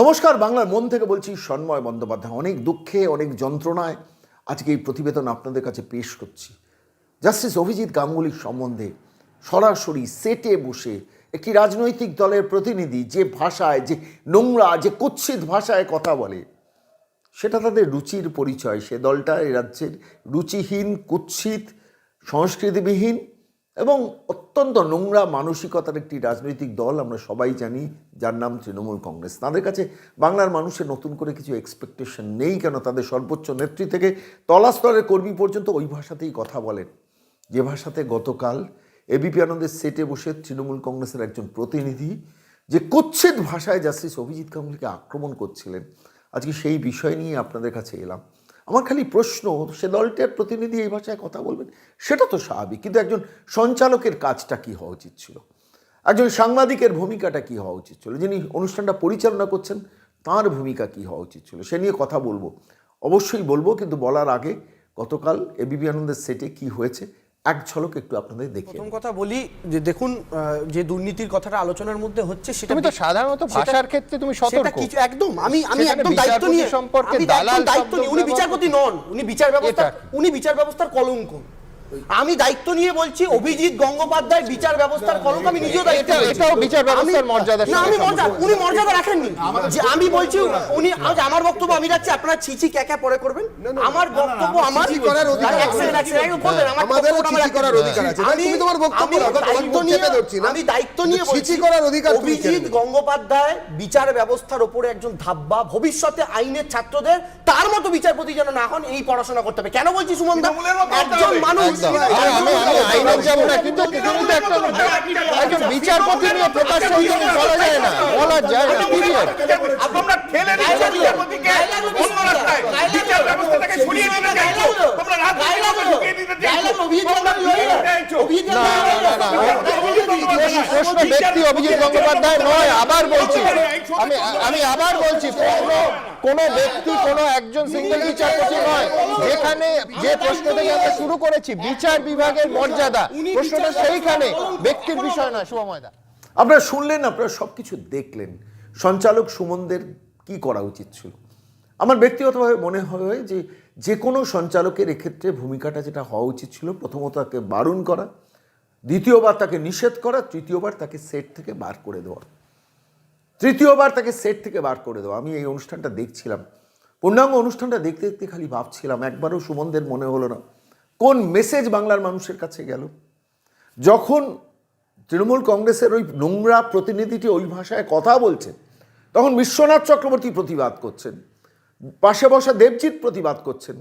নমস্কার, বাংলার মন থেকে বলছি সন্ময় বন্দ্যোপাধ্যায়। অনেক দুঃখে, অনেক যন্ত্রণায় আজকে এই প্রতিবেদন আপনাদের কাছে পেশ করছি। জাস্টিস অভিজিৎ গাঙ্গুলির সম্বন্ধে সরাসরি সেটে বসে একটি রাজনৈতিক দলের প্রতিনিধি যে ভাষায়, যে নোংরা, যে কুৎসিত ভাষায় কথা বলে, সেটা তাদের রুচির পরিচয়। সে দলটা এই রাজ্যের রুচিহীন, কুৎসিত, সংস্কৃতিবিহীন এবং অত্যন্ত নোংরা মানসিকতার একটি রাজনৈতিক দল আমরা সবাই জানি, যার নাম তৃণমূল কংগ্রেস। তাদের কাছে বাংলার মানুষের নতুন করে কিছু এক্সপেকটেশন নেই কেন? তাদের সর্বোচ্চ নেত্রী থেকে তলাস্তরের কর্মী পর্যন্ত ওই ভাষাতেই কথা বলেন। যে ভাষাতে গতকাল এবিপি আনন্দের সেটে বসে তৃণমূল কংগ্রেসের একজন প্রতিনিধি যে কুচ্ছেদ ভাষায় জাস্টিস অভিজিৎ গাঙ্গুলিকে আক্রমণ করছিলেন। আজকে সেই বিষয় নিয়ে আপনাদের কাছে এলাম। আমার খালি প্রশ্ন, সে দলটার প্রতিনিধি এই ভাষায় কথা বলবেন, সেটা তো স্বাভাবিক, কিন্তু একজন সঞ্চালকের কাজটা কি হওয়া উচিত ছিল? একজন সাংবাদিকের ভূমিকাটা কি হওয়া উচিত ছিল? যিনি অনুষ্ঠানটা পরিচালনা করছেন, তার ভূমিকা কি হওয়া উচিত ছিল? সে নিয়ে কথা বলব। অবশ্যই বলব, কিন্তু বলার আগে গতকাল এবিপি আনন্দের সেটে কি হয়েছে এক ঝলক একটু আপনাদের দেখি প্রথম কথা বলি যে দেখুন আহ, যে দুর্নীতির কথাটা আলোচনার মধ্যে হচ্ছে সেটা তুমি তো সাধারণত ভাষার ক্ষেত্রে তুমি সেটা সতর্ক। কিছু একদম আমি আমি একদম দায়িত্ব নিয়ে সম্পর্কে দালাল দায়িত্ব নিয়ে উনি বিচারপতি নন উনি বিচার ব্যবস্থা উনি বিচার ব্যবস্থার কলঙ্ক। আমি দায়িত্ব নিয়ে বলছি অভিজিৎ গঙ্গোপাধ্যায় বিচার ব্যবস্থার কলঙ্ক আমি নিজেও দায়িত্ব এটাও বিচার ব্যবস্থার মর্যাদার না আমি মর্যাদা উনি মর্যাদা রাখেননি। যে আমি বলছি উনি আজ আমার বক্তব্য আমি যাচ্ছি আপনারা ছিছি ক্যাকা পরে করবেন? আমার বক্তব্য আমার করার অধিকার আমার ছিছি করার অধিকার আছে। তুমি তোমার বক্তব্য রাখো, দায়িত্ব নিয়ে- আমি দায়িত্ব নিয়ে ছিছি করার অধিকার অভিজিৎ গঙ্গোপাধ্যায় বিচার ব্যবস্থার ওপরে একজন ধাব্বা ভবিষ্যতে আইনের ছাত্রদের তার মতো বিচারপতি যেন না হন এই পড়াশোনা করতে হবে। কেন বলছি সুমন দা একজন মানুষ আমি আমি আইনের যাব না কিন্তু কিন্তু একটা একজন বিচারপতি নিয়ে প্রকাশ জিনিস বলা যায় না বলা যায় না পিরিয়ড তোমরা ঠেলে বিচারপতিকে অন্য রাস্তায় বিচার ব্যবস্থাটাকে সরিয়ে দিতে চাইছো তোমরা রাজনীতিকে প্রশ্ন ব্যক্তি অভিজিৎ গঙ্গোপাধ্যায় নয় আবার বলছি আমি আমি আবার বলছি প্রশ্ন কোন ব্যক্তি কোন একজন সিঙ্গেল বিচারপতি নয় যেখানে যে প্রশ্ন থেকে আমরা শুরু করেছি বিচার বিভাগের মর্যাদা প্রশ্নটা সেইখানে ব্যক্তির বিষয় নয় শুভময়দা আপনারা শুনলেন আপনারা সব কিছু দেখলেন সঞ্চালক সুমনদের কি করা উচিত ছিল আমার ব্যক্তিগতভাবে মনে হয় যে যে কোনো সঞ্চালকের এক্ষেত্রে ভূমিকাটা যেটা হওয়া উচিত ছিল, প্রথমত তাকে বারণ করা, দ্বিতীয়বার তাকে নিষেধ করা, তৃতীয়বার তাকে সেট থেকে বার করে দেওয়া। তৃতীয়বার তাকে সেট থেকে বার করে দেওয়া। আমি এই অনুষ্ঠানটা দেখছিলাম। পূর্ণাঙ্গ অনুষ্ঠানটা দেখতে দেখতে খালি ভাবছিলাম, একবারও সুমনদের মনে হলো না। কোন মেসেজ বাংলার মানুষের কাছে গেল? যখন তৃণমূল কংগ্রেসের ওই নোংরা প্রতিনিধিটি ওই ভাষায় কথা বলছেন তখন বিশ্বনাথ চক্রবর্তী প্রতিবাদ করছেন। পাশে বসা দেবজিৎ প্রতিবাদ করছেন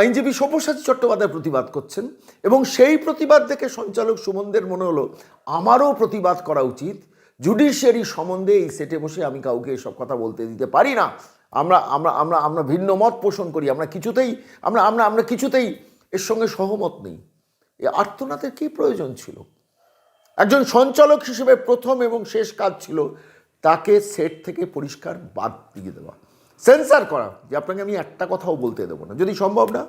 আইনজীবী সব্যসাচী চট্টোপাধ্যায় প্রতিবাদ করছেন, এবং সেই প্রতিবাদ দেখে সঞ্চালক সুমনদের মনে হলো, আমারও প্রতিবাদ করা উচিত। জুডিশিয়ারি সম্বন্ধে এই সেটে বসে আমি কাউকে এসব কথা বলতে দিতে পারি না। আমরা আমরা আমরা আমরা ভিন্ন মত পোষণ করি, আমরা কিছুতেই, আমরা আমরা আমরা কিছুতেই এর সঙ্গে সহমত নেই। এ আর্তনাদের কী প্রয়োজন ছিল? একজন সঞ্চালক হিসেবে প্রথম এবং শেষ কাজ ছিল তাকে সেট থেকে পরিষ্কার বাদ দিয়ে দেওয়া। সেন্সার করা, যে আপনাকে আমি একটা কথাও বলতে দেবো না। যদি সম্ভব না,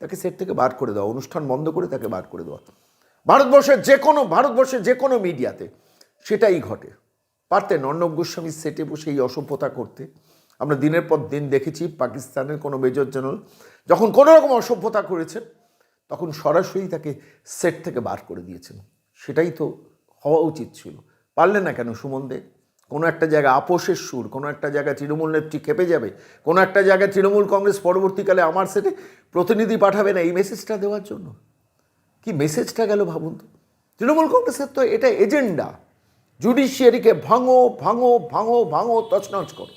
তাকে সেট থেকে বার করে দেওয়া, অনুষ্ঠান বন্ধ করে তাকে বার করে দেওয়া। ভারতবর্ষের যে কোনো, ভারতবর্ষের যে কোনো মিডিয়াতে সেটাই ঘটে। পারতেন অর্ণব গোস্বামীর সেটে বসে এই অসভ্যতা করতে। আমরা দিনের পর দিন দেখেছি পাকিস্তানের কোনো মেজর জেনারেল যখন কোনো রকম অসভ্যতা করেছেন, তখন সরাসরি তাকে সেট থেকে বার করে দিয়েছেন। সেটাই তো হওয়া উচিত ছিল। পারলেন না কেন সুমন দে? কোনো একটা জায়গায় আপোষের সুর, কোনো একটা জায়গায় তৃণমূল নেত্রী খেপে যাবে, কোনো একটা জায়গায় তৃণমূল কংগ্রেস পরবর্তীকালে আমার সেটে প্রতিনিধি পাঠাবে না, এই মেসেজটা দেওয়ার জন্য। কি মেসেজটা গেল ভাবুন তো? তৃণমূল কংগ্রেসের তো এটা এজেন্ডা জুডিশিয়ারিকে ভাঙো ভাঙো ভাঙো ভাঙো, তছনছ করো।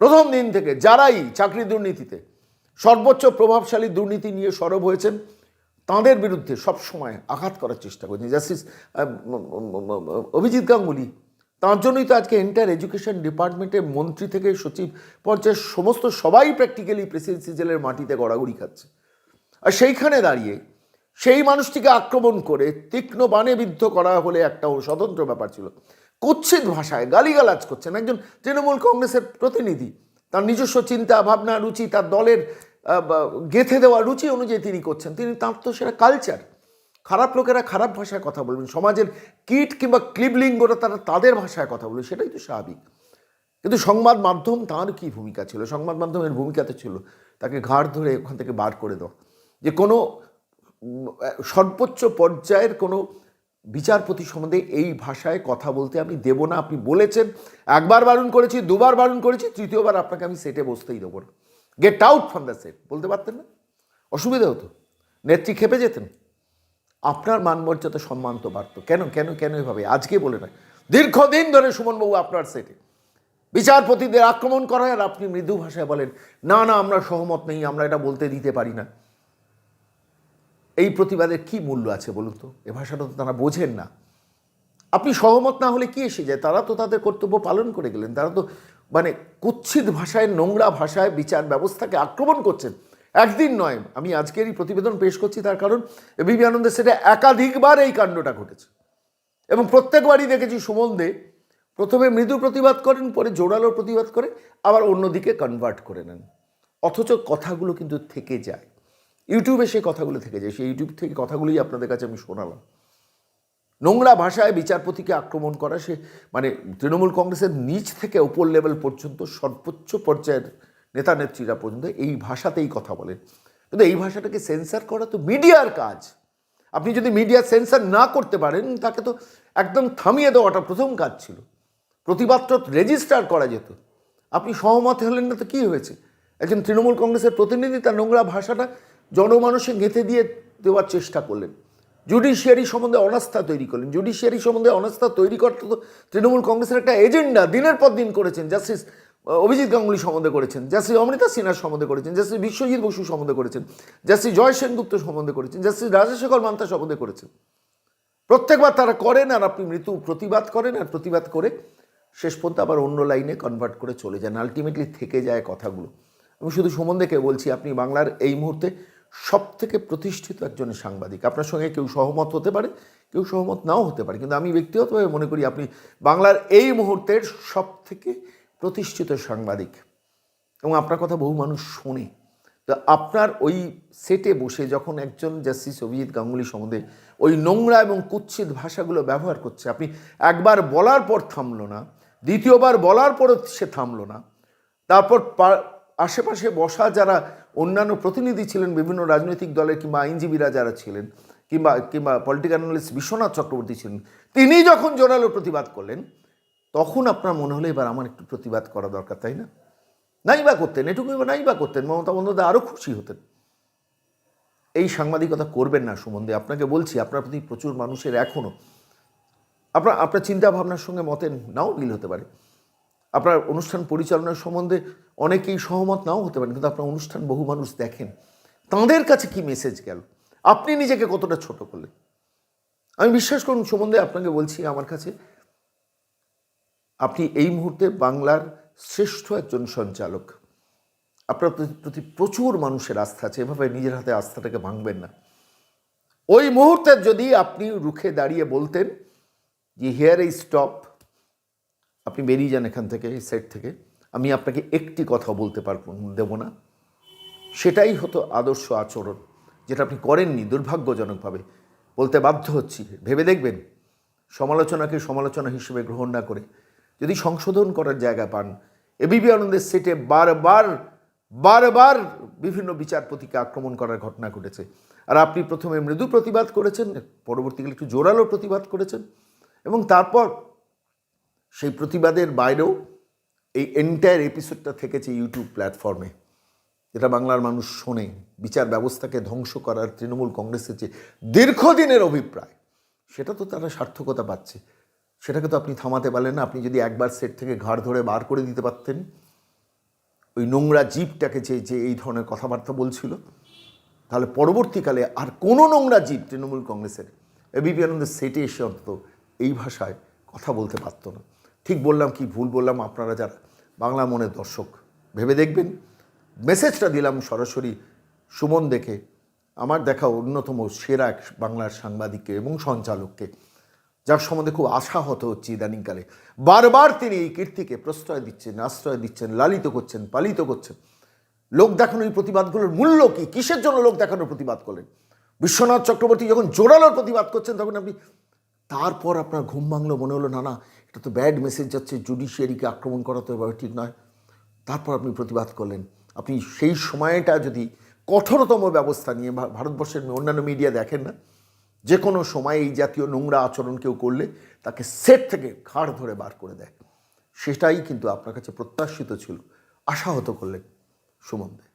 প্রথম দিন থেকে যারাই চাকরি দুর্নীতিতে, সর্বোচ্চ প্রভাবশালী দুর্নীতি নিয়ে সরব হয়েছেন, তাঁদের বিরুদ্ধে সব সময় আঘাত করার চেষ্টা করেছেন। জাস্টিস অভিজিৎ গাঙ্গুলি তার জন্যই তো আজকে এন্টার এডুকেশন ডিপার্টমেন্টের মন্ত্রী থেকে সচিব পর্যায়ের সমস্ত সবাই প্র্যাকটিক্যালি প্রেসিডেন্সি জেলের মাটিতে গড়াগড়ি খাচ্ছে। আর সেইখানে দাঁড়িয়ে সেই মানুষটিকে আক্রমণ করে তীক্ষ্ণ বাণে বিদ্ধ করা হলে একটা স্বতন্ত্র ব্যাপার ছিল। কুৎসিত ভাষায় গালিগালাজ করছেন একজন তৃণমূল কংগ্রেসের প্রতিনিধি। তার নিজস্ব চিন্তা, ভাবনা, রুচি, তার দলের গেঁথে দেওয়া রুচি অনুযায়ী তিনি করছেন। তিনি তার তো সেটা কালচার খারাপ লোকেরা খারাপ ভাষায় কথা বলবেন, সমাজের কীট কিংবা ক্লিবলিঙ্গরা তারা তাদের ভাষায় কথা বলবে, সেটাই তো স্বাভাবিক। কিন্তু সংবাদ মাধ্যম তার কি ভূমিকা ছিল? সংবাদ মাধ্যমের ভূমিকাতে ছিল, তাকে ঘাড় ধরে ওখান থেকে বার করে দেওয়া যে কোনো সর্বোচ্চ পর্যায়ের কোনো বিচারপতি সম্বন্ধে এই ভাষায় কথা বলতে আমি দেব না, আপনি বলেছেন, একবার বারণ করেছি, দুবার বারণ করেছি, তৃতীয়বার আপনাকে আমি সেটে বসতেই দেবো না। Get out from the set বলতে পারতেন না? অসুবিধা হতো। নেত্রী খেপে যেতেন। আপনার মানমর্যাদা, সম্মান তো বাড়তো। কেন কেন কেন এভাবে? আজকে বলে না দীর্ঘদিন ধরে সুমনবাবু আপনার সেটে বিচারপতিদের আক্রমণ করা হয় আর আপনি মৃদু ভাষায় বলেন, না না, আমরা সহমত নেই, আমরা এটা বলতে দিতে পারি না। এই প্রতিবাদের কি মূল্য আছে বলুন তো? এ ভাষাটা তো তারা বোঝেন না। আপনি সহমত না হলে কি এসে যায়? তারা তো তাদের কর্তব্য পালন করে গেলেন। তারা তো মানে কুচ্ছিত ভাষায়, নোংরা ভাষায় বিচার ব্যবস্থাকে আক্রমণ করছেন। একদিন নয়, আমি আজকের এই প্রতিবেদন পেশ করছি তার কারণ এবিপি আনন্দের সেটা একাধিকবার এই কাণ্ডটা ঘটেছে। এবং প্রত্যেকবারই দেখেছি সুমন দে প্রথমে মৃদু প্রতিবাদ করেন, পরে জোরালো প্রতিবাদ করে, আবার অন্যদিকে কনভার্ট করে নেন। অথচ কথাগুলো কিন্তু থেকে যায়। ইউটিউবে সেই কথাগুলো থেকে যায়। সেই ইউটিউব থেকে কথাগুলোই আপনাদের কাছে আমি শোনালাম। নোংরা ভাষায় বিচারপতিকে আক্রমণ করা, সে মানে তৃণমূল কংগ্রেসের নিচ থেকে উপর লেভেল পর্যন্ত সর্বোচ্চ পর্যায়ের নেতা নেত্রীরা পর্যন্ত এই ভাষাতেই কথা বলেন। কিন্তু এই ভাষাটাকে সেন্সার করা তো মিডিয়ার কাজ। আপনি যদি মিডিয়া সেন্সার না করতে পারেন, তাকে তো একদম থামিয়ে দেওয়াটা প্রথম কাজ ছিল। প্রতিবাদটা রেজিস্টার করা যেত। আপনি সহমত হলেন না তো কী হয়েছে? একজন তৃণমূল কংগ্রেসের প্রতিনিধি তার নোংরা ভাষাটা জনমানুষে গেঁথে দিয়ে দেওয়ার চেষ্টা করলেন। জুডিশিয়ারি সম্বন্ধে অনাস্থা তৈরি করলেন। জুডিশিয়ারি সম্বন্ধে অনাস্থা তৈরি করতে তো তৃণমূল কংগ্রেসের একটা এজেন্ডা। দিনের পর দিন করেছেন জাস্টিস অভিজিৎ গাঙ্গুলি সম্বন্ধে করেছেন, জাস্টিস অমৃতা সিনহার সম্বন্ধে করেছেন, জাস্টিস বিশ্বজিৎ বসু সম্বন্ধে করেছেন, জাস্টিস জয় সেনগুপ্ত সম্বন্ধে করেছেন, জাস্টিস রাজশেখর মান্তা সম্বন্ধে করেছেন। প্রত্যেকবার তারা করেন আর আপনি মৃত্যু প্রতিবাদ করেন আর প্রতিবাদ করে শেষ পর্যন্ত আবার অন্য লাইনে কনভার্ট করে চলে যান আলটিমেটলি থেকে যায় কথাগুলো। আমি শুধু সুমনদেকে বলছি, আপনি বাংলার এই মুহূর্তে সব থেকে প্রতিষ্ঠিত একজন সাংবাদিক। আপনার সঙ্গে কেউ সহমত হতে পারে, কেউ সহমত নাও হতে পারে, কিন্তু আমি ব্যক্তিগতভাবে মনে করি আপনি বাংলার এই মুহূর্তের সব থেকে প্রতিষ্ঠিত সাংবাদিক। এবং আপনার কথা বহু মানুষ শোনে। তো আপনার ওই সেটে বসে যখন একজন জাস্টিস অভিজিৎ গাঙ্গুলি সম্বন্ধে ওই নোংরা এবং কুৎসিত ভাষাগুলো ব্যবহার করছে, আপনি একবার বলার পর থামলো না, দ্বিতীয়বার বলার পরও সে থামলো না। তারপর আশেপাশে বসা যারা অন্যান্য প্রতিনিধি ছিলেন, বিভিন্ন রাজনৈতিক দলের কিংবা আইনজীবীরা যারা ছিলেন, কিংবা কিংবা পলিটিক্যাল অ্যানালিস্ট বিশ্বনাথ চক্রবর্তী ছিলেন, তিনি যখন জোরালো প্রতিবাদ করলেন তখন আপনার মনে হলো এবার আমার একটু প্রতিবাদ করা দরকার, তাই না? নাই বা করতেন, এটুকু নাই বা করতেন, মমতা বন্দ্যোপাধ্যায় আরও খুশি হতেন। এই সাংবাদিকতা করবেন না সুমন্দে আপনাকে বলছি, আপনার প্রতি প্রচুর মানুষের এখনও আপনার আপনার চিন্তা ভাবনার সঙ্গে মতেন নাও মিল হতে পারে। আপনার অনুষ্ঠান পরিচালনার সম্বন্ধে অনেকেই সহমত নাও হতে পারেন, কিন্তু আপনার অনুষ্ঠান বহু মানুষ দেখেন। তাঁদের কাছে কি মেসেজ গেল? আপনি নিজেকে কতটা ছোট করলেন? আমি বিশ্বাস করুন সম্বন্ধে আপনাকে বলছি আমার কাছে আপনি এই মুহূর্তে বাংলার শ্রেষ্ঠ একজন সঞ্চালক। আপনার প্রতি- প্রচুর মানুষের আস্থা আছে, এভাবে নিজের হাতে আস্থাটাকে ভাঙবেন না। ওই মুহূর্তে যদি আপনি রুখে দাঁড়িয়ে বলতেন যে হেয়ার এই স্টপ আপনি বেরিয়ে যান এখান থেকে, এই সেট থেকে, আমি আপনাকে একটি কথা বলতে পারব, দেব না। সেটাই হতো আদর্শ আচরণ, যেটা আপনি করেননি, দুর্ভাগ্যজনকভাবে। বলতে বাধ্য হচ্ছি, ভেবে দেখবেন, সমালোচনাকে সমালোচনা হিসেবে গ্রহণ না করে যদি সংশোধন করার জায়গা পান। এবিপি আনন্দের সেটে বারবার বারবার বিভিন্ন বিচারপতিকে আক্রমণ করার ঘটনা ঘটেছে। আর আপনি প্রথমে মৃদু প্রতিবাদ করেছেন, পরবর্তীকালে একটু জোরালো প্রতিবাদ করেছেন এবং তারপর সেই প্রতিবাদের বাইরেও এই এন্টায়ার এপিসোডটা থেকেছে ইউটিউব প্ল্যাটফর্মে যেটা বাংলার মানুষ শোনে, বিচার ব্যবস্থাকে ধ্বংস করার তৃণমূল কংগ্রেসের যে দীর্ঘদিনের অভিপ্রায়, সেটা তো তারা সার্থকতা পাচ্ছে। সেটাকে তো আপনি থামাতে পারলেন না। আপনি যদি একবার সেট থেকে ঘাড় ধরে বার করে দিতে পারতেন, ওই নোংরা জীবটাকে যে যে এই ধরনের কথাবার্তা বলছিল, তাহলে পরবর্তীকালে আর কোনো নোংরা জীব তৃণমূল কংগ্রেসের এবিপি আনন্দের সেটে এসে অন্তত এই ভাষায় কথা বলতে পারতো না। ঠিক বললাম কি ভুল বললাম আপনারা যারা বাংলা মনের দর্শক, ভেবে দেখবেন। মেসেজটা দিলাম সরাসরি সুমন দেখে। আমার দেখা অন্যতম সেরা এক বাংলার সাংবাদিককে এবং সঞ্চালককে। যার সম্বন্ধে খুব আশাহত হচ্ছে ইদানিংকালে। বারবার তিনি এই কীর্তিকে প্রশ্রয় দিচ্ছেন, আশ্রয় দিচ্ছেন, লালিত করছেন, পালিত করছেন। লোক দেখানো এই প্রতিবাদগুলোর মূল্য কি? কিসের জন্য লোক দেখানোর প্রতিবাদ করলেন? বিশ্বনাথ চক্রবর্তী যখন জোরালোর প্রতিবাদ করছেন, তখন আপনি, তারপর আপনার ঘুম ভাঙলো, মনে হলো, না না, এটা তো ব্যাড মেসেজ যাচ্ছে, জুডিশিয়ারিকে আক্রমণ করা তো এভাবে ঠিক নয়। তারপর আপনি প্রতিবাদ করলেন। আপনি সেই সময়টা যদি কঠোরতম ব্যবস্থা নিয়ে ভারতবর্ষের অন্যান্য মিডিয়া দেখেন না যে কোনো সময় এই জাতীয় নোংরা আচরণ কেউ করলে তাকে সেট থেকে ঘাড় ধরে বার করে দেয়। সেটাই কিন্তু আপনার কাছে প্রত্যাশিত ছিল। আশাহত করলেন সুমন দে।